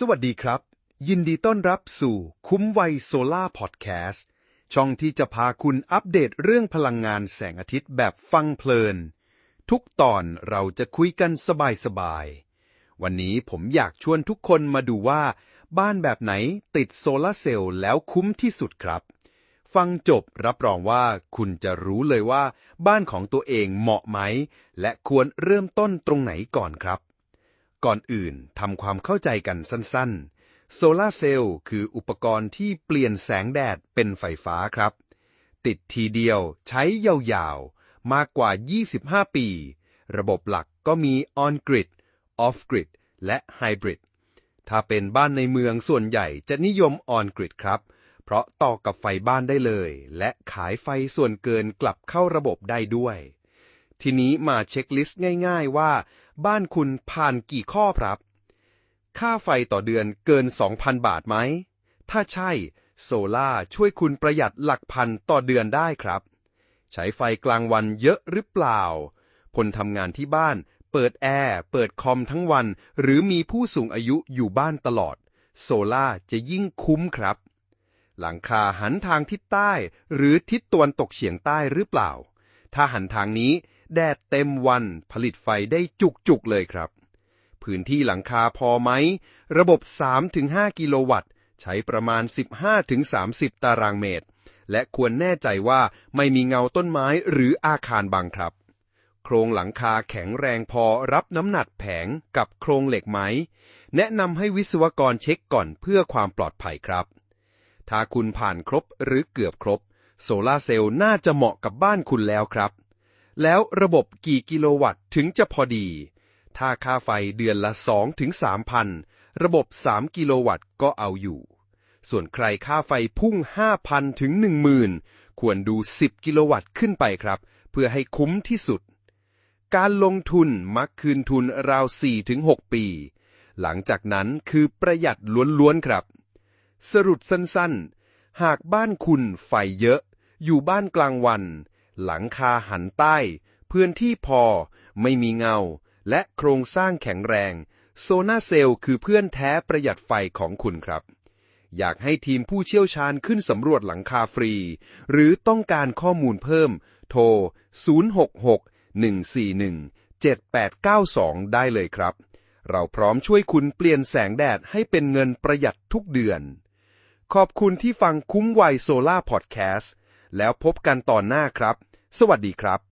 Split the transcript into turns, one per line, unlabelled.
สวัสดีครับ ยินดีต้อนรับสู่คุ้มไวโซล่าพอดแคสต์ช่องที่จะพาคุณอัปเดตเรื่องพลังงานแสงอาทิตย์แบบฟังเพลิน ทุกตอนเราจะคุยกันสบายๆ วันนี้ผมอยากชวนทุกคนมาดูว่า บ้านแบบไหนติดโซลาเซลล์แล้วคุ้มที่สุดครับ ฟังจบรับรองว่าคุณจะรู้เลยว่า บ้านของตัวเองเหมาะไหม และควรเริ่มต้นตรงไหนก่อนครับ ก่อนอื่นทำความเข้าใจกันสั้นๆ โซลาเซลล์คืออุปกรณ์ที่เปลี่ยนแสงแดดเป็นไฟฟ้าครับ ติดทีเดียวใช้ยาวๆ มากกว่า 25 ปี ระบบหลักก็มี on-grid off-grid และ hybrid ถ้าเป็นบ้านในเมืองส่วนใหญ่จะนิยม on-grid ครับ เพราะต่อกับไฟบ้านได้เลย และขายไฟส่วนเกินกลับเข้าระบบได้ด้วย ทีนี้มาเช็คลิสต์ง่าย ๆว่า บ้านคุณผ่านกี่ข้อครับ ค่าไฟต่อเดือนเกิน 2,000 บาทไหม ถ้าใช่ โซล่าช่วยคุณประหยัดหลักพันต่อเดือนได้ครับ ใช้ไฟกลางวันเยอะหรือเปล่า คนทำงานที่บ้าน เปิดแอร์ เปิดคอมทั้งวัน หรือมีผู้สูงอายุอยู่บ้านตลอด โซล่าจะยิ่งคุ้มครับ หลังคาหันทางทิศใต้ หรือทิศตะวันตกเฉียงใต้หรือเปล่า ถ้าหันทางนี้ แดดเต็มวันผลิตไฟได้จุกๆเลยครับ พื้นที่หลังคาพอไหม ระบบ 3-5 กิโลวัตต์ ใช้ประมาณ 15-30 ตารางเมตร และควรแน่ใจว่าไม่มีเงาต้นไม้หรืออาคารบังครับ โครงหลังคาแข็งแรงพอรับน้ำหนักแผงกับโครงเหล็กไหม แนะนำให้วิศวกรเช็คก่อนเพื่อความปลอดภัยครับ ถ้าคุณผ่านครบหรือเกือบครบ โซลาร์เซลล์น่าจะเหมาะกับบ้านคุณแล้วครับ แล้วระบบกี่กิโลวัตต์ถึงจะพอดี ถ้าค่าไฟเดือนละ2ถึง3,000ระบบ 3 กิโลวัตต์ก็เอาอยู่ ส่วนใครค่าไฟพุ่ง 5,000 ถึง 10,000 ควรดู 10 กิโลวัตต์ขึ้นไปครับ เพื่อให้คุ้มที่สุด การลงทุนมักคืนทุนราว 4-6 ปี หลังจากนั้นคือประหยัดล้วนๆครับ สรุปสั้นๆ หากบ้านคุณไฟเยอะ อยู่บ้านกลางวัน หลังคาหันใต้ พื้นที่พอ ไม่มีเงา และโครงสร้างแข็งแรง โซนาเซลล์คือเพื่อนแท้ประหยัดไฟของคุณครับ อยากให้ทีมผู้เชี่ยวชาญขึ้นสำรวจหลังคาฟรี หรือต้องการข้อมูลเพิ่ม โทร 066 141 7892 ได้เลยครับ เราพร้อมช่วยคุณเปลี่ยนแสงแดดให้เป็นเงินประหยัดทุกเดือน ขอบคุณที่ฟังคุ้มไวโซล่าพอดแคสต์ แล้วพบกันตอนหน้าครับ สวัสดีครับ